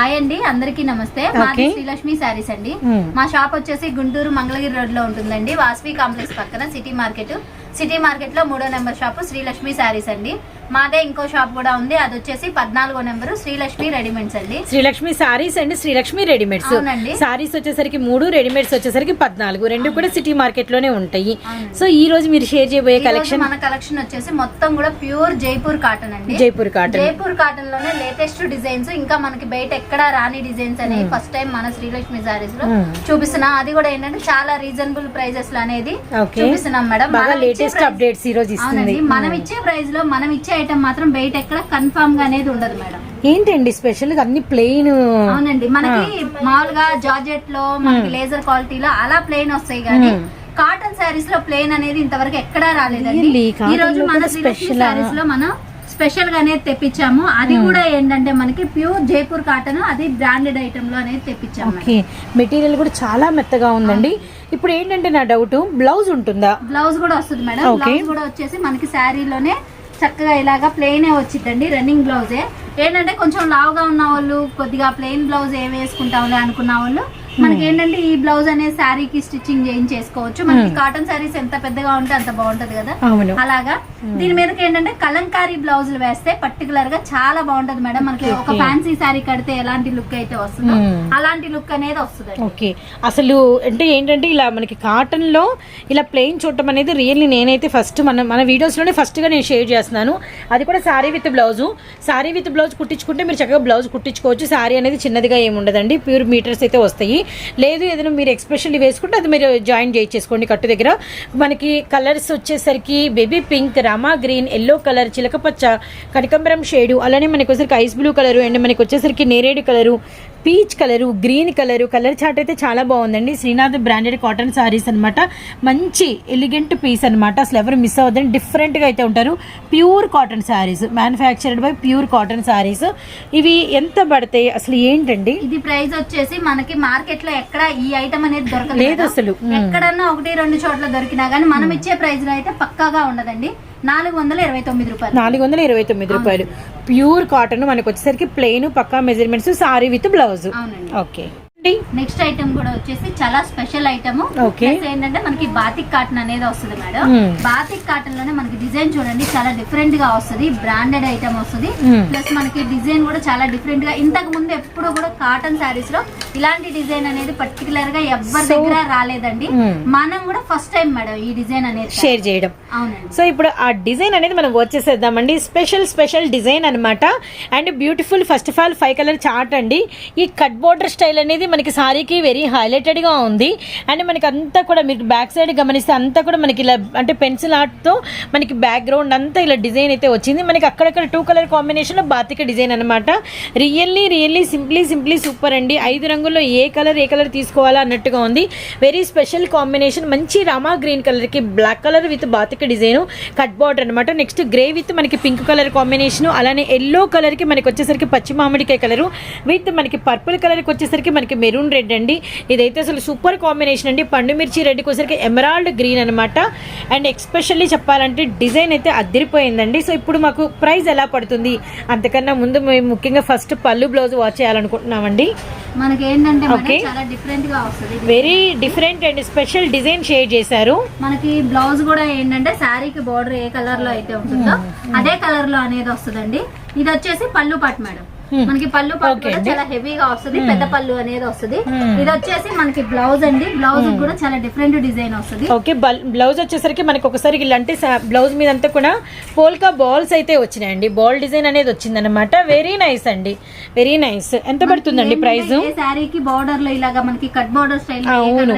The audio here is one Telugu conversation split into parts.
హాయ్ అండి అందరికీ నమస్తే. మాది. శ్రీలక్ష్మి శారీస్ అండి. మా షాప్ వచ్చేసి గుంటూరు మంగళగిరి రోడ్లో ఉంటుందండి. వాస్వి కాంప్లెక్స్ పక్కన సిటీ మార్కెట్. సిటీ మార్కెట్లో మూడో నెంబర్ షాప్ శ్రీలక్ష్మి శారీస్ అండి. మాదే ఇంకో షాప్ కూడా ఉంది. అది వచ్చేసి పద్నాలుగో నెంబర్ శ్రీలక్ష్మి రెడీమేడ్స్ అండి. Srilakshmi saris and Srilakshmi readymades. Saris వచ్చేసరికి మూడు రెడీమేడ్స్ వచ్చేసరికి పద్నాలుగు. రెండు కూడా సిటీ మార్కెట్లోనే ఉంటాయి. సో ఈ రోజు మీరు షేర్ చేయబోయే కలెక్షన్? మన కలెక్షన్ వచ్చేసి మొత్తం కూడా ప్యూర్ జైపూర్ కాటన్ అండి. జైపూర్ కాటన్. జైపూర్ కాటన్లోనే లేటెస్ట్ డిజైన్స్. ఇంకా మనకి బయట ఎక్కడా రాని డిజైన్స్ అనేవి ఫస్ట్ టైం మన శ్రీలక్ష్మి సారీస్లో. చూపిస్తున్నాం. అది కూడా ఏంటంటే చాలా రీజనబుల్ ప్రైజెస్లో అనేది. చూపిస్తున్నాం మేడం. లేటెస్ట్ అప్డేట్స్ ఈ రోజు మనం ఇచ్చే ప్రైస్లో మనం ఇచ్చే ఐటమ్ మాత్రం బయట ఎక్కడ కన్ఫర్మ్గా అనేది ఉండదు మేడం. ఏంటండి స్పెషల్గా అన్ని ప్లెయిన్ అవునండి. మనకి మామూలుగా జార్జెట్లో మనకి లేజర్ క్వాలిటీలో అలా ప్లెయిన్ వస్తాయి కానీ కాటన్ శారీస్లో ప్లెయిన్ అనేది ఇంతవరకు ఎక్కడా రాలేదండి. ఈ రోజు మన ఆ? శారీస్లో మనం స్పెషల్గా అనేది తెప్పించాము. అది కూడా ఏంటంటే మనకి ప్యూర్ జైపూర్ కాటన్ అది బ్రాండెడ్ ఐటమ్లో అనేది తెప్పించాము. ఓకే. మెటీరియల్ కూడా చాలా మెత్తగా ఉందండి. ఇప్పుడు ఏంటంటే నా డౌట్ బ్లౌజ్ ఉంటుందా? బ్లౌజ్ కూడా వస్తుంది మేడం. బ్లౌజ్ కూడా వచ్చేసి మనకి శారీలోనే చక్కగా ఇలాగా ప్లెయిన్ వచ్చిందండి రన్నింగ్ బ్లౌజే ఏంటంటే కొంచెం లావుగా ఉన్న వాళ్ళు కొద్దిగా ప్లెయిన్ బ్లౌజ్ ఏం వేసుకుంటాంలే అనుకున్న వాళ్ళు మనకి ఏంటంటే ఈ బ్లౌజ్ అనేది శారీకి స్టిచ్చింగ్ చేయించేసుకోవచ్చు. మనకి కాటన్ శారీస్ ఎంత పెద్దగా ఉంటే అంత బాగుంటది కదా. అలాగా? దీని మీదకి ఏంటంటే కలంకారీ బ్లౌజులు వేస్తే పర్టికులర్గా చాలా బాగుంటది మేడం. మనకి ఒక ఫ్యాన్సీ శారీ కడితే ఎలాంటి లుక్ అయితే వస్తుందో Hmm. అలాంటి లుక్ అనేది వస్తుంది ఓకే అసలు అంటే ఏంటంటే ఇలా మనకి కాటన్లో ఇలా ప్లెయిన్ చూడటం అనేది రియల్లీ నేనైతే ఫస్ట్ మన మన వీడియోస్లోనే ఫస్ట్గా నేను షేర్ చేస్తున్నాను. అది కూడా sari with blouse sari with blouse కుట్టించుకుంటే మీరు చక్కగా బ్లౌజ్ కుట్టించుకోవచ్చు. సారీ అనేది చిన్నదిగా ఏమి ఉండదండి. ప్యూర్ మీటర్స్ అయితే వస్తాయి. లేదు ఏదైనా మీరు ఎక్స్ప్రెషన్ వేసుకుంటే అది మీరు జాయిన్ చేయించేసుకోండి కట్టు దగ్గర. మనకి కలర్స్ వచ్చేసరికి baby pink Rama green yellow colour చిలకపచ్చ కనకంబరం షేడు అలానే మనకి వచ్చేసరికి ఐస్ బ్లూ కలరు అండ్ మనకి వచ్చేసరికి నేరేడు colour peach colour green colour colour chart అయితే చాలా బాగుందండి. శ్రీనాథ్ బ్రాండెడ్ కాటన్ సారీస్ అన్నమాట. మంచి ఎలిగెంట్ పీస్ అన్నమాట. అసలు ఎవరు మిస్ అవ్వద్దని డిఫరెంట్గా అయితే ఉంటారు. Pure cotton saris manufactured by pure cotton saris ఇవి ఎంత పడతాయి అసలు ఏంటండి? ఇది ప్రైస్ వచ్చేసి మనకి మార్కెట్లో ఎక్కడ ఈ ఐటమ్ అనేది దొరకదు లేదు మేడం. అసలు. ఎక్కడన్నా ఒకటి రెండు చోట్ల దొరికినా గానీ మనం ఇచ్చే ప్రైస్లో అయితే పక్కాగా ఉండదండి. నాలుగు వందల ఇరవై తొమ్మిది రూపాయలు. నాలుగు వందల ఇరవై తొమ్మిది రూపాయలు. ప్యూర్ కాటన్ మనకు వచ్చేసరికి plain Pakka measurements sari with blouse okay next item కూడా వచ్చేసి చాలా స్పెషల్ ఐటమ్. ఏంటంటే మనకి బాతిక్ కాటన్ అనేది వస్తుంది మేడం. Hmm. బాతిక్ కాటన్లోనే మనకి డిజైన్ చూడండి చాలా డిఫరెంట్గా వస్తుంది బ్రాండెడ్ ఐటమ్ వస్తుంది. Hmm. ప్లస్ మనకి డిజైన్ కూడా చాలా డిఫరెంట్గా ఇంతకు ముందు ఎప్పుడు కూడా కాటన్ శారీస్లో ఇలాంటి డిజైన్ అనేది పర్టికులర్గా ఎవరి దగ్గర రాలేదండి. Hmm. మనం కూడా ఫస్ట్ టైం మేడం ఈ డిజైన్ అనేది షేర్ చేయడం. అవునండి. సో ఇప్పుడు ఆ డిజైన్ అనేది మనం వచ్చేసేద్దామండి. స్పెషల్ స్పెషల్ డిజైన్ అన్నమాట. And beautiful first of all five colour chart అండి. ఈ కట్ బోర్డర్ స్టైల్ అనేది మనకి సారీకి వెరీ హైలైటెడ్గా ఉంది. అండ్ మనకి అంతా కూడా మీరు బ్యాక్ సైడ్ గమనిస్తే అంతా కూడా మనకి ఇలా అంటే పెన్సిల్ ఆర్ట్తో మనకి బ్యాక్గ్రౌండ్ అంతా ఇలా డిజైన్ అయితే వచ్చింది. మనకి అక్కడక్కడ టూ కలర్ కాంబినేషన్లో బాతిక డిజైన్ అనమాట really really simply simply super అండి. ఐదు రంగుల్లో ఏ కలర్ ఏ కలర్ తీసుకోవాలా అన్నట్టుగా ఉంది. వెరీ స్పెషల్ కాంబినేషన్ మంచి రామా గ్రీన్ కలర్కి black colour with batik design cut border అనమాట నెక్స్ట్ గ్రే విత్ మనకి పింక్ కలర్ కాంబినేషన్ అలానే ఎల్లో కలర్కి మనకి వచ్చేసరికి పచ్చి మామిడికాయ కలరు విత్ మనకి పర్పుల్ కలర్కి వచ్చేసరికి మనకి మెరూన్ రెడ్ అండి. ఇదైతే అసలు సూపర్ కాంబినేషన్ అండి. పండు మిర్చి రెడ్కి వచ్చేసరికి ఎమరాల్డ్ గ్రీన్ అనమాట అండ్ ఎక్స్పెషల్లీ చెప్పాలంటే డిజైన్ అయితే అద్దరిపోయిందండి సో ఇప్పుడు మాకు ప్రైస్ ఎలా పడుతుంది? అంతకన్నా ముందు మేము ముఖ్యంగా ఫస్ట్ పళ్ళు బ్లౌజ్ వాచ్ చేయాలనుకుంటున్నామండి. మనకి ఏంటంటే. చాలా డిఫరెంట్గా వస్తుంది. Very different and special design share చేశారు. మనకి బ్లౌజ్ కూడా ఏంటంటే శారీకి బార్డర్ ఏ కలర్లో అయితే ఉంటుందో అదే కలర్లో అనేది వస్తుందండి. ఇది వచ్చేసి పళ్ళు పట్టు మేడం. Hmm. మనకి పళ్ళు అండి. చాలా హెవీగా వస్తుంది పెద్ద పళ్ళు అనేది వస్తుంది. Hmm. ఇది వచ్చేసి మనకి బ్లౌజ్ అండి. బ్లౌజ్ కూడా చాలా డిఫరెంట్ డిజైన్ వస్తుంది. ఓకే బ్లౌజ్ వచ్చేసరికి మనకి ఒకసారి ఇలా అంటే బ్లౌజ్ మీద అంతా కూడా పోల్కా బాల్స్ అయితే వచ్చినాయండి. బాల్ డిజైన్ అనేది వచ్చిందనమాట వెరీ నైస్ అండి. వెరీ నైస్ ఎంత పడుతుందండి ప్రైస్? శారీకి బార్డర్లో ఇలాగా మనకి కట్ బార్డర్ స్టైల్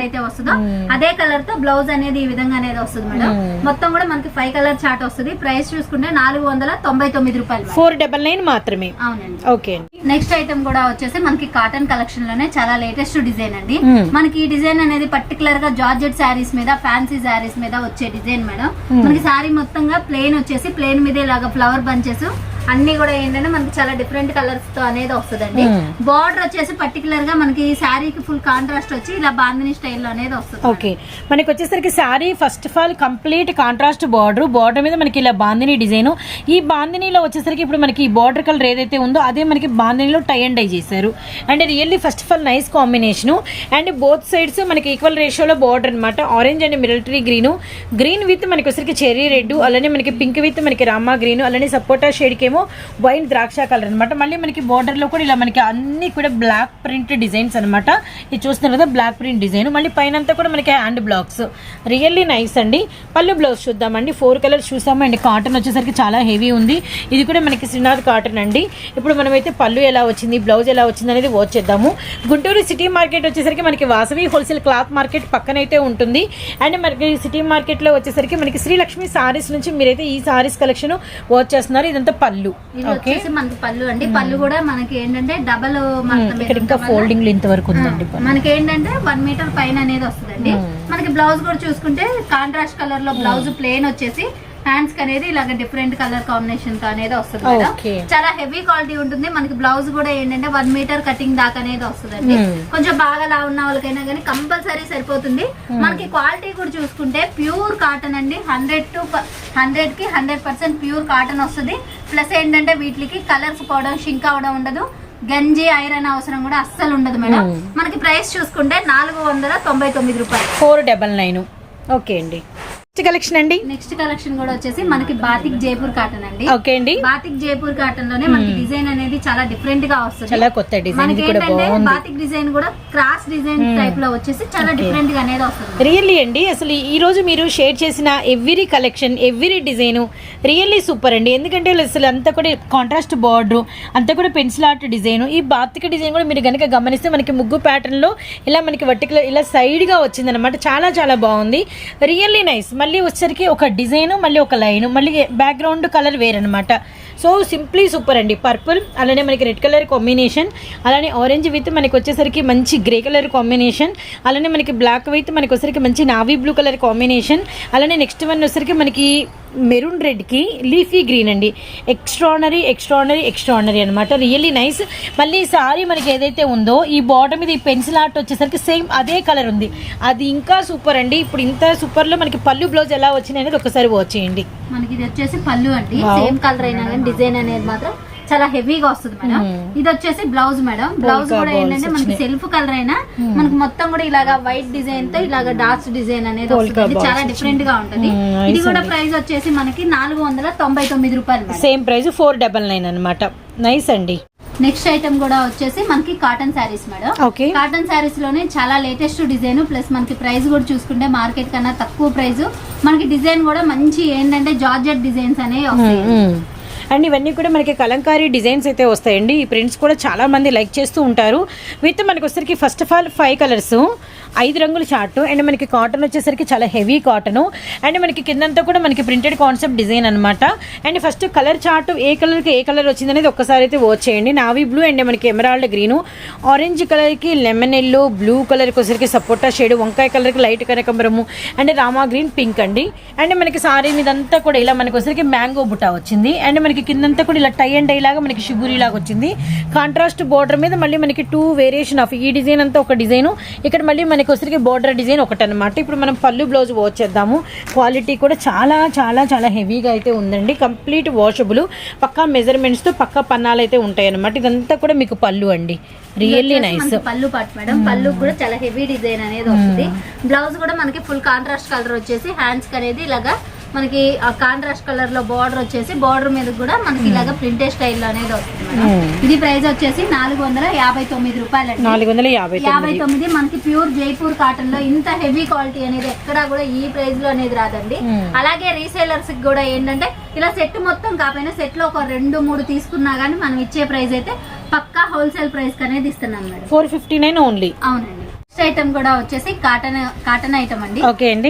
అయితే వస్తుందో అదే కలర్తో బ్లౌజ్ అనేది ఈ విధంగా అనేది వస్తుంది మేడం. మొత్తం కూడా మనకి ఫైవ్ కలర్ చార్ట్ వస్తుంది. ప్రైస్ చూసుకుంటే నాలుగు వందల తొంభై తొమ్మిది రూపాయలు. ఫోర్ డబల్ నైన్ మాత్రమే. అవునండి. ఓకే నెక్స్ట్ ఐటమ్ కూడా వచ్చేసి మనకి కాటన్ కలెక్షన్లోనే చాలా లేటెస్ట్ డిజైన్ అండి. Hmm. మనకి ఈ డిజైన్ అనేది పర్టికులర్గా జార్జెట్ శారీస్ మీద ఫ్యాన్సీ శారీస్ మీద వచ్చే డిజైన్ మేడం మనకి శారీ మొత్తంగా ప్లేన్ వచ్చేసి ప్లేన్ మీద ఇలాగా ఫ్లవర్ బంచెస్ అన్ని కూడా ఏంటంటే మనకి చాలా డిఫరెంట్ కలర్స్తో అనేది వస్తుందండి. Hmm. బార్డర్ వచ్చేసి పర్టికులర్గా మనకి శారీకి ఫుల్ కాంట్రాస్ట్ వచ్చి ఇలా బాందిని స్టైల్లో అనేది వస్తుంది ఓకే మనకి వచ్చేసరికి sari first of all complete contrast border border మీద మనకి ఇలా బాందిని డిజైన్ ఈ బాందినీలో వచ్చేసరికి ఇప్పుడు మనకి ఈ బార్డర్ కలర్ ఏదైతే ఉందో అదే మనకి బాందినీలో టై అండ్ డై చేశారు. And really first of all nice combination and both sides మనకి ఈక్వల్ రేషియోలో బార్డర్ అనమాట orange and military green green with మనకి వచ్చేసరికి చెర్రీ రెడ్ అలానే మనకి పింక్ విత్ మనకి రామా గ్రీన్ అలానే సపోటా షేడ్కి ఏమో వైన్ ద్రాక్ష కలర్ అనమాట మళ్ళీ మనకి బార్డర్లో కూడా ఇలా మనకి అన్ని కూడా బ్లాక్ ప్రింట్ డిజైన్స్ అనమాట ఇది చూస్తున్నారు కదా బ్లాక్ ప్రింట్ డిజైన్ మళ్ళీ పైన కూడా మనకి హ్యాండ్ బ్లాక్స్ రియల్లీ నైస్ అండి. పళ్ళు బ్లౌజ్ చూద్దామండి. ఫోర్ కలర్స్ చూసామండి కాటన్ వచ్చేసరికి చాలా హెవీ ఉంది. ఇది కూడా మనకి శ్రీనాథ్ కాటన్ అండి. ఇప్పుడు మనమైతే పళ్ళు ఎలా వచ్చింది బ్లౌజ్ ఎలా వచ్చింది అనేది వాచ్ చేద్దాము. గుంటూరు సిటీ మార్కెట్ వచ్చేసరికి మనకి వాసవి హోల్సేల్ క్లాత్ మార్కెట్ పక్కనైతే ఉంటుంది. అండ్ మనకి సిటీ మార్కెట్లో వచ్చేసరికి మనకి శ్రీలక్ష్మి సారీస్ నుంచి మీరైతే ఈ సారీస్ కలెక్షన్ వాచ్ చేస్తున్నారు. ఇదంతా పళ్ళు ఇది ఓకే వచ్చేసి మనకి పళ్ళు అండి. పళ్ళు కూడా మనకి ఏంటంటే డబల్ ఇక్కడ ఇంకా ఫోల్డింగ్ ఇంతవరకు ఉందండి పళ్ళు. మనకి ఏంటంటే వన్ మీటర్ పైన అనేది వస్తుందండి. మనకి బ్లౌజ్ కూడా చూసుకుంటే కాంట్రాస్ట్ కలర్లో బ్లౌజ్ ప్లేన్ వచ్చేసి హ్యాండ్స్ అనేది ఇలాగ డిఫరెంట్ కలర్ కాంబినేషన్ అనేది వస్తుంది. చాలా హెవీ క్వాలిటీ ఉంటుంది. మనకి బ్లౌజ్ కూడా ఏంటంటే వన్ మీటర్ కటింగ్ దాకా అనేది వస్తుందండి. Hmm. కొంచెం బాగా లా ఉన్న వాళ్ళకైనా కానీ కంపల్సరీ సరిపోతుంది. మనకి క్వాలిటీ కూడా చూసుకుంటే ప్యూర్ కాటన్ అండి. హండ్రెడ్ టు హండ్రెడ్కి హండ్రెడ్ పర్సెంట్ ప్యూర్ కాటన్ వస్తుంది. ప్లస్ ఏంటంటే వీటికి కలర్స్ పోవడం షింక్ అవడం ఉండదు. గంజి ఐరన్ అవసరం కూడా అస్సలు ఉండదు మేడం. Hmm. మనకి ప్రైస్ చూసుకుంటే నాలుగు వందల తొంభై తొమ్మిది రూపాయలు. Four double nine. ఓకే అండి. నెక్స్ట్ కలెక్షన్ అండి? నెక్స్ట్ కలెక్షన్ కూడా వచ్చేసి మనకి బాతిక్ జైపూర్ కాటన్ అండి. ఓకే అండి. బాతిక్ జైపూర్ కాటన్లోనే మనకి డిజైన్ అనేది చాలా డిఫరెంట్గా వస్తుంది. చాలా కొత్త డిజైన్ మనకి ఏంటంటే బాతిక్ డిజైన్ కూడా క్రాస్ డిజైన్ టైప్లో వచ్చేసి చాలా డిఫరెంట్గా అనేది వస్తుంది. రియల్లీ అండి అసలు ఈ రోజు మీరు షేర్ చేసిన every collection every design really super అండి. ఎందుకంటే అసలు అంతా కూడా కాంట్రాస్ట్ బార్డర్ అంతా కూడా పెన్సిల్ ఆర్ట్ డిజైన్ ఈ బాతిక డిజైన్ కూడా మీరు కనుక గమనిస్తే మనకి ముగ్గు ప్యాటర్న్లో ఇలా మనకి వర్టికల్ ఇలా సైడ్గా వచ్చింది అనమాట చాలా చాలా బాగుంది. రియల్లీ నైస్ మళ్ళీ వచ్చేసరికి ఒక డిజైన్ మళ్ళీ ఒక లైన్ మళ్ళీ బ్యాక్గ్రౌండ్ కలర్ వేరనమాట సో సింప్లీ సూపర్ అండి. పర్పుల్ అలానే మనకి రెడ్ కలర్ కాంబినేషన్ అలానే ఆరెంజ్ విత్ మనకి వచ్చేసరికి మంచి గ్రే కలర్ కాంబినేషన్ అలానే మనకి బ్లాక్ విత్ మనకి వచ్చేసరికి మంచి నావీ బ్లూ కలర్ కాంబినేషన్ అలానే నెక్స్ట్ వన్ వచ్చేసరికి మనకి మెరూన్ రెడ్కి లీఫీ గ్రీన్ అండి. ఎక్స్ట్రానరీ ఎక్స్ట్రానరీ ఎక్స్ట్రానరీ అనమాట రియల్లీ నైస్ మళ్ళీ సారీ మనకి ఏదైతే ఉందో ఈ బాటమ్ మీద ఈ పెన్సిల్ ఆర్ట్ వచ్చేసరికి సేమ్ అదే కలర్ ఉంది. అది ఇంకా సూపర్ అండి. ఇప్పుడు ఇంత సూపర్లో మనకి పళ్ళు బ్లౌజ్ ఎలా వచ్చింది అనేది ఒకసారి వాచ్ చేయండి. మనకి ఇది వచ్చేసి పళ్ళు అండి. సేమ్ కలర్ అయినా కానీ డిజైన్ అనేది మాత్రం చాలా హెవీగా వస్తుంది మేడం. Hmm. ఇది వచ్చేసి బ్లౌజ్ మేడం. బ్లౌజ్ కూడా ఏంటంటే మనకి. సెల్ఫ్ కలర్ అయినా మనకి మొత్తం కూడా ఇలాగా వైట్ డిజైన్తో ఇలాగా డాట్స్ డిజైన్ అనేది వస్తుంది. చాలా డిఫరెంట్గా ఉంటది. Hmm, ఇది కూడా. ప్రైస్ వచ్చేసి మనకి నాలుగు వందల తొంభై తొమ్మిది రూపాయలు same price four double nine అనమాట నైస్ అండి. నెక్స్ట్ ఐటమ్ కూడా వచ్చేసి మనకి కాటన్ శారీస్ మేడం కాటన్ శారీస్లోనే చాలా లేటెస్ట్ డిజైన్ ప్లస్ మనకి ప్రైస్ కూడా చూసుకుంటే మార్కెట్ కన్నా తక్కువ ప్రైస్ మనకి డిజైన్ కూడా మంచి ఏంటంటే జార్జెట్ డిజైన్స్ అనేవి వస్తాయి. అండ్ ఇవన్నీ కూడా మనకి కలంకారీ డిజైన్స్ అయితే వస్తాయండి. ఈ ప్రింట్స్ కూడా చాలా మంది లైక్ చేస్తూ ఉంటారు. విత్ మనకి వచ్చేసరికి first of all five colours ఐదు రంగుల చార్ట్. అండ్ మనకి కాటన్ వచ్చేసరికి చాలా హెవీ కాటన్. అండ్ మనకి కిందంతా కూడా మనకి ప్రింటెడ్ కాన్సెప్ట్ డిజైన్ అనమాట అండ్ ఫస్ట్ కలర్ చార్ట్ ఏ కలర్కి ఏ కలర్ వచ్చింది అనేది ఒక్కసారి అయితే వాచ్ చేయండి. నావీ బ్లూ అండ్ మనకి ఎమరాల్డ్ గ్రీను. ఆరెంజ్ కలర్కి లెమన్ ఎల్లో బ్లూ కలర్కి వచ్చేసరికి సపోటా షేడ్ వంకాయ కలర్కి లైట్ కనకంబరము అండ్ రామా గ్రీన్ పింక్ అండి. అండ్ మనకి సారీ మీదంతా కూడా ఇలా మనకి వచ్చేసరికి మ్యాంగో బుట్ట వచ్చింది. అండ్ మనకి కిందంతా కూడా ఇలా టై అండ్ డై లాగా మనకి షుగూరి లాగా వచ్చింది. కాంట్రాస్ట్ బోర్డర్ మీద మళ్ళీ మనకి టూ వేరియేషన్ ఆఫ్ ఈ డిజైన్ అంతా ఒక డిజైన్. ఇక్కడ మళ్ళీ మనకి వచ్చేసరికి బోర్డర్ డిజైన్ ఒకటి అనమాట ఇప్పుడు మనం పళ్ళు బ్లౌజ్ వాచ్ చేద్దాము. క్వాలిటీ కూడా చాలా చాలా చాలా హెవీగా అయితే ఉందండి. కంప్లీట్ వాషబుల్ పక్కా మెజర్మెంట్స్తో పక్కా పన్నాలు అయితే ఉంటాయి అనమాట ఇదంతా కూడా మీకు పళ్ళు అండి. రియల్లీ నైస్ మనకి పళ్ళు పాటు మేడం పళ్ళు కూడా చాలా హెవీ డిజైన్ అనేది వస్తుంది. బ్లౌజ్ కూడా మనకి ఫుల్ కాంట్రాస్ట్ కలర్ వచ్చేసి హ్యాండ్స్ అనేది ఇలాగా మనకి ఆ కాంట్రాస్ట్ కలర్లో బార్డర్ వచ్చేసి బార్డర్ మీద కూడా మనకి ఇలాగా ప్రింటెడ్ స్టైల్ అనేది వస్తుంది మేడం. ఇది ప్రైస్ వచ్చేసి నాలుగు వందల యాభై తొమ్మిది రూపాయలు నాలుగు వందల యాభై యాభై తొమ్మిది మనకి ప్యూర్ జైపూర్ కాటన్లో ఇంత హెవీ క్వాలిటీ అనేది ఎక్కడా కూడా ఈ ప్రైస్లో అనేది రాదండి. Hmm. అలాగే రీసేలర్స్కి కూడా ఏంటంటే ఇలా సెట్ మొత్తం కాకపోయినా సెట్లో ఒక రెండు మూడు తీసుకున్నా గానీ మనం ఇచ్చే ప్రైస్ అయితే పక్కా హోల్సేల్ ప్రైస్ అనేది ఇస్తున్నాం madam. Four fifty nine only. అవునండి. నెక్స్ట్ ఐటమ్ కూడా వచ్చేసి కాటన్ కాటన్ ఐటమ్ అండి.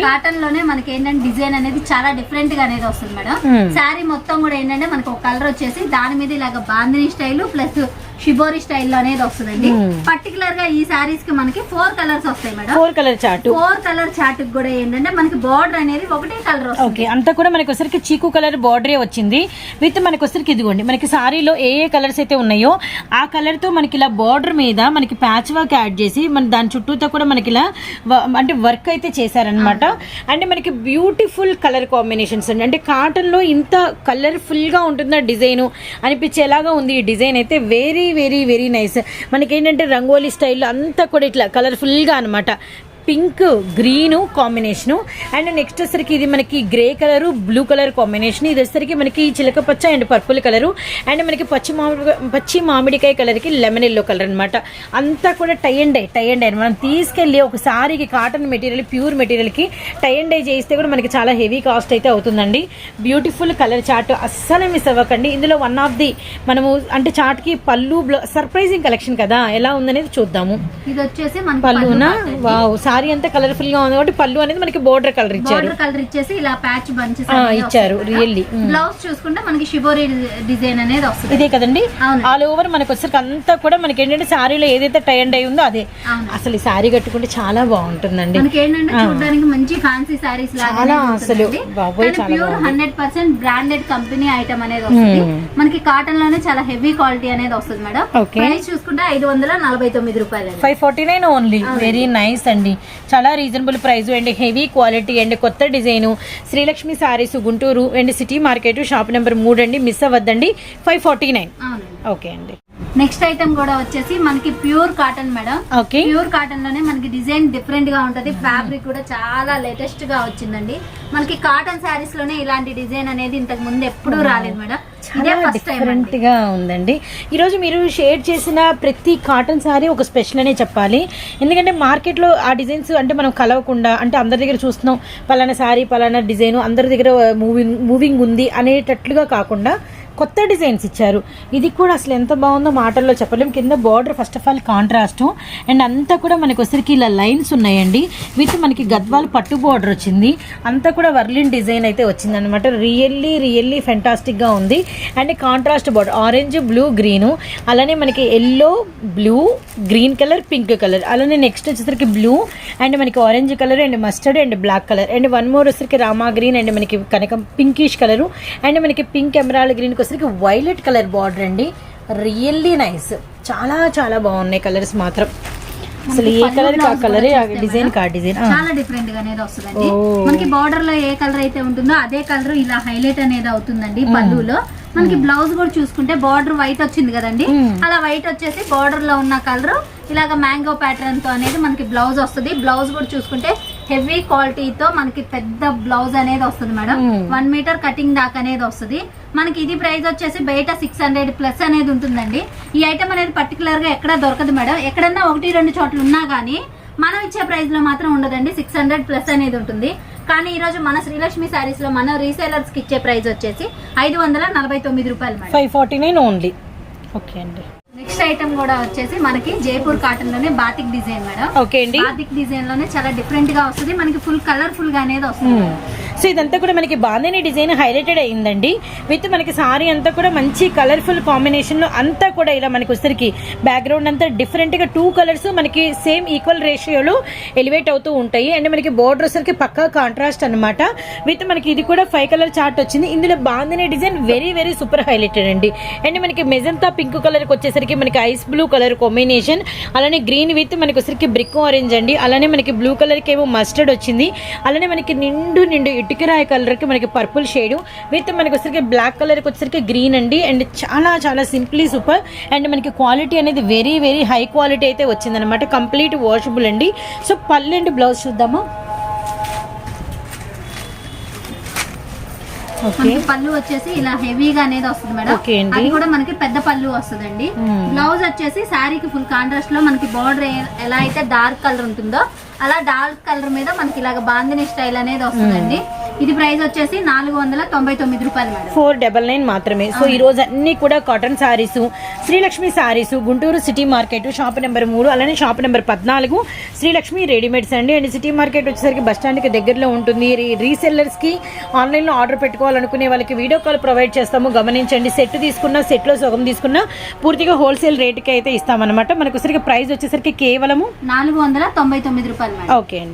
కాటన్లోనే మనకి ఏంటంటే డిజైన్ అనేది చాలా డిఫరెంట్గా అనేది వస్తుంది మేడం. Hmm. శారీ మొత్తం కూడా ఏంటంటే మనకి ఒక కలర్ వచ్చేసి దాని మీద ఇలాగ bandhani style plus shibori style అనేది వస్తుందండి. Hmm. పర్టికులర్గా ఈ సారీస్కి మనకి ఫోర్ కలర్స్ వస్తాయి madam. Four colour chart four colour chart కూడా ఏంటంటే మనకి బార్డర్ అనేది ఒకటే కలర్ వస్తుంది. ఓకే అంతా కూడా మనకి వచ్చరికి చీకు కలర్ బార్డరే వచ్చింది. విత్ మనకి వచ్చరికి ఇదిగోండి మనకి సారీలో ఏ ఏ కలర్స్ అయితే ఉన్నాయో ఆ కలర్తో మనకి ఇలా బార్డర్ మీద మనకి ప్యాచ్ వర్క్ యాడ్ చేసి మన దాని చుట్టూతో కూడా మనకి ఇలా అంటే వర్క్ అయితే చేశారనమాట అంటే మనకి బ్యూటిఫుల్ కలర్ కాంబినేషన్స్ అండి. అంటే కాటన్లో ఇంత కలర్ఫుల్గా ఉంటుందా డిజైన్? అనిపించేలాగా ఉంది ఈ డిజైన్ అయితే. వెరీ వెరీ వెరీ నైస్ మనకి ఏంటంటే రంగోలీ స్టైల్లో అంతా కూడా ఇట్లా కలర్ఫుల్గా అనమాట pink green combination. And next వచ్చరికి ఇది మనకి grey colour blue colour combination. ఇది వచ్చరికి మనకి చిలక పచ్చ అండ్ పర్పుల్ కలర్. అండ్ మనకి పచ్చి మామిడి పచ్చి మామిడికాయ కలర్కి లెమన్ ఎల్లో కలర్ అనమాట అంతా కూడా tie and dye tie and dye. మనం తీసుకెళ్ళి ఒక సారీకి కాటన్ మెటీరియల్ ప్యూర్ మెటీరియల్కి టై అండ్ డై చేస్తే కూడా మనకి చాలా హెవీ కాస్ట్ అయితే అవుతుందండి. బ్యూటిఫుల్ కలర్ చార్ట్ అస్సలు మిస్ అవ్వకండి. ఇందులో వన్ ఆఫ్ ది మనము అంటే చార్ట్కి పళ్ళు సర్ప్రైజింగ్ కలెక్షన్ కదా. ఎలా ఉందనేది చూద్దాము. ఇది వచ్చేసి పళ్ళునా? వావ్ సారీ అంతా కలర్ఫుల్గా ఉంది కాబట్టి పళ్ళు అనేది మనకి బోర్డర్ కలర్ ఇచ్చారు. కలర్ ఇచ్చేసి ఇలా ప్యాచ్ బంచెస్ ఆ, ఇచ్చారు రియల్లీ బ్లౌజ్ చూసుకుంటే మనకి షిబోరి డిజైన్ అనేది వస్తుంది. ఇదే కదండి. ఆల్ ఓవర్ మనకి వచ్చరికి అంతా కూడా మనకి ఏంటంటే సారీలో ఏదైతే టై అండ్ అయి ఉందో అదే. అసలు ఈ సారీ కట్టుకుంటే చాలా బాగుంటుందండి. మనకి ఏంటంటే చూడడానికి మంచి ఫ్యాన్సీ సారీస్ చాలా అసలు pure. Hundred percent branded company item అనేది వస్తుంది. మనకి కాటన్లోనే చాలా హెవీ క్వాలిటీ అనేది వస్తుంది మేడం. ప్రైస్ చూసుకుంటే ఐదు వందల నలభై తొమ్మిది రూపాయలు five forty nine only very nice అండి. చాలా reasonable price and heavy quality and కొత్త design Srilakshmi Sarees Guntur and city market shop number మూడు అండి. మిస్ అవ్వద్దండి. ఫైవ్ ఫార్టీ నైన్ ఓకే అండి. నెక్స్ట్ ఐటమ్ కూడా వచ్చేసి మనకి ప్యూర్ కాటన్ మేడం. ప్యూర్ కాటన్లోనే మనకి డిజైన్ డిఫరెంట్గా ఉంటది. ఫ్యాబ్రిక్ కూడా చాలా లేటెస్ట్గా వచ్చిందండి. మనకి కాటన్ శారీస్లోనే ఇలాంటి డిజైన్ అనేది ఇంతకు ముందు ఎప్పుడూ రాలేదు మేడం. డిఫరెంట్గా ఉందండి. ఈరోజు మీరు షేర్ చేసిన ప్రతి కాటన్ సారీ ఒక స్పెషల్ అనే చెప్పాలి. ఎందుకంటే మార్కెట్లో ఆ డిజైన్స్ అంటే మనం కలవకుండా అంటే అందరి దగ్గర చూస్తున్నాం పలానా సారీ పలానా డిజైన్ అందరి దగ్గర మూవింగ్ మూవింగ్ ఉంది అనేటట్లుగా కాకుండా కొత్త డిజైన్స్ ఇచ్చారు. ఇది కూడా అసలు ఎంత బాగుందో మాటల్లో చెప్పలేం. కింద border first of all contrast and అంతా కూడా మనకి వచ్చరికి ఇలా లైన్స్ ఉన్నాయండి. విత్ మనకి గద్వాల్ పట్టు బార్డర్ వచ్చింది. అంతా కూడా వర్లిన్ డిజైన్ అయితే వచ్చింది అనమాట రియల్లీ రియల్లీ ఫెంటాస్టిక్గా ఉంది. And contrast border orange blue green అలానే మనకి yellow blue green colour pink colour అలానే నెక్స్ట్ వచ్చేసరికి బ్లూ అండ్ మనకి orange colour and mustard and black colour and one more వచ్చేసరికి రామా గ్రీన్ అండ్ మనకి కనకం పింకిష్ కలర్ అండ్ మనకి పింక్ ఎమరాల్డ్ గ్రీన్ వచ్చేసరికి వైలెట్ కలర్ బార్డర్ అండి. Really nice. చాలా చాలా బాగున్నాయి కలర్స్ మాత్రం. అసలు ఏ కలర్ కా కలర్ డిజైన్ కా డిజైన్? చాలా డిఫరెంట్గా అనేది వస్తుందండి. మనకి బార్డర్లో ఏ కలర్ అయితే ఉంటుందో అదే కలర్ ఇలా హైలైట్ అనేది అవుతుందండి పళ్ళులో. మనకి బ్లౌజ్ కూడా చూసుకుంటే బార్డర్ వైట్ వచ్చింది కదండి. అలా వైట్ వచ్చేసి బార్డర్లో ఉన్న కలర్ ఇలాగ మ్యాంగో ప్యాటర్న్తో అనేది మనకి బ్లౌజ్ వస్తుంది. బ్లౌజ్ కూడా చూసుకుంటే హెవీ క్వాలిటీతో మనకి పెద్ద బ్లౌజ్ అనేది వస్తుంది మేడం. మ్మ్. వన్ మీటర్ కటింగ్ దాకా అనేది వస్తుంది. మనకి ఇది ప్రైస్ వచ్చేసి బయట సిక్స్ హండ్రెడ్ ప్లస్ అనేది ఉంటుందండి. ఈ ఐటమ్ అనేది పర్టికులర్గా ఎక్కడ దొరకదు మేడం. ఎక్కడన్నా ఒకటి రెండు చోట్ల ఉన్నా గానీ మనం ఇచ్చే ప్రైస్లో మాత్రం ఉండదండి. సిక్స్ హండ్రెడ్ ప్లస్ అనేది ఉంటుంది. కానీ ఈ రోజు మన శ్రీలక్ష్మి సారీస్లో మన రీసేలర్స్కి ఇచ్చే ప్రైస్ వచ్చేసి ఐదు వందల నలభై తొమ్మిది రూపాయలు five forty nine only okay అండి. నెక్స్ట్ ఐటమ్ కూడా వచ్చేసి మనకి జైపూర్ కాటన్లోనే బాతిక్ డిజైన్ మేడం. ఓకే అండి. బాతిక్ డిజైన్లోనే చాలా డిఫరెంట్గా వస్తుంది. మనకి ఫుల్ కలర్ఫుల్గా అనేది వస్తుంది. సో ఇదంతా కూడా మనకి బాందని డిజైన్ హైలైటెడ్ అయిందండి విత్ మనకి సారీ అంతా కూడా మంచి కలర్ఫుల్ కాంబినేషన్లో అంతా కూడా ఇలా మనకి వచ్చరికి బ్యాక్గ్రౌండ్ అంతా డిఫరెంట్గా టూ కలర్స్ మనకి సేమ్ ఈక్వల్ రేషియోలో ఎలివేట్ అవుతూ ఉంటాయి. అండ్ మనకి బోర్డర్ వచ్చరికి పక్కా కాంట్రాస్ట్ అనమాట విత్ మనకి ఇది కూడా ఫైవ్ కలర్ చార్ట్ వచ్చింది. ఇందులో bandhani design very very super highlighted అండి. అండ్ మనకి మెజంతా పింక్ కలర్కి వచ్చేసరికి మనకి ఐస్ బ్లూ కలర్ కాంబినేషన్ అలానే గ్రీన్ విత్ మనకి వచ్చరికి బ్రిక్ ఆరెంజ్ అండి. అలానే మనకి బ్లూ కలర్కి ఏమో మస్టర్డ్ వచ్చింది. అలానే మనకి నిండు నిండు ఇటు కలర్కి మనకి పర్పుల్ షేడ్ విత్ మనకి వచ్చరికి బ్లాక్ కలర్కి వచ్చరికి గ్రీన్ అండి. అండ్ చాలా చాలా సింప్లీ సూపర్. అండ్ మనకి క్వాలిటీ అనేది వెరీ వెరీ హై క్వాలిటీ అయితే వచ్చిందనమాట కంప్లీట్ వాషబుల్ అండి. సో పళ్ళు అండ్ బ్లౌజ్ చూద్దామా? పళ్ళు వచ్చేసి ఇలా హెవీగా అనేది వస్తుంది మేడం. అండి. అది కూడా మనకి పెద్ద పళ్ళు వస్తుందండి. Hmm. బ్లౌజ్ వచ్చేసి శారీకి ఫుల్ కాంట్రాస్ట్లో మనకి బార్డర్ ఎలా అయితే డార్క్ కలర్ ఉంటుందో అలా డార్క్ కలర్ మీద మనకి ఇలాగ బాందిని స్టైల్ అనేది వస్తుందండి. ఇది ప్రైస్ వచ్చేసి నాలుగు వందల తొంభై తొమ్మిది రూపాయలు మేడం. ఫోర్ డబల్ నైన్ మాత్రమే. సో ఈ రోజు అన్ని కూడా cotton saris Srilakshmi saris Guntur city market shop number మూడు అలానే షాప్ నెంబర్ పద్నాలుగు శ్రీలక్ష్మి రెడీమేడ్స్ అండి. అండ్ సిటీ మార్కెట్ వచ్చేసరికి బస్ స్టాండ్కి దగ్గరలో ఉంటుంది. రీ- రీసెల్లర్స్కి ఆన్లైన్లో ఆర్డర్ పెట్టుకోవాలనుకునే వాళ్ళకి వీడియో కాల్ ప్రొవైడ్ చేస్తాము. గమనించండి. సెట్ తీసుకున్న సెట్లో సగం తీసుకున్న పూర్తిగా హోల్సేల్ రేట్కి అయితే ఇస్తామన్నమాట. మనకు ప్రైస్ వచ్చేసరికి కేవలము నాలుగు వందల తొంభై తొమ్మిది రూపాయలు ఓకే అండి.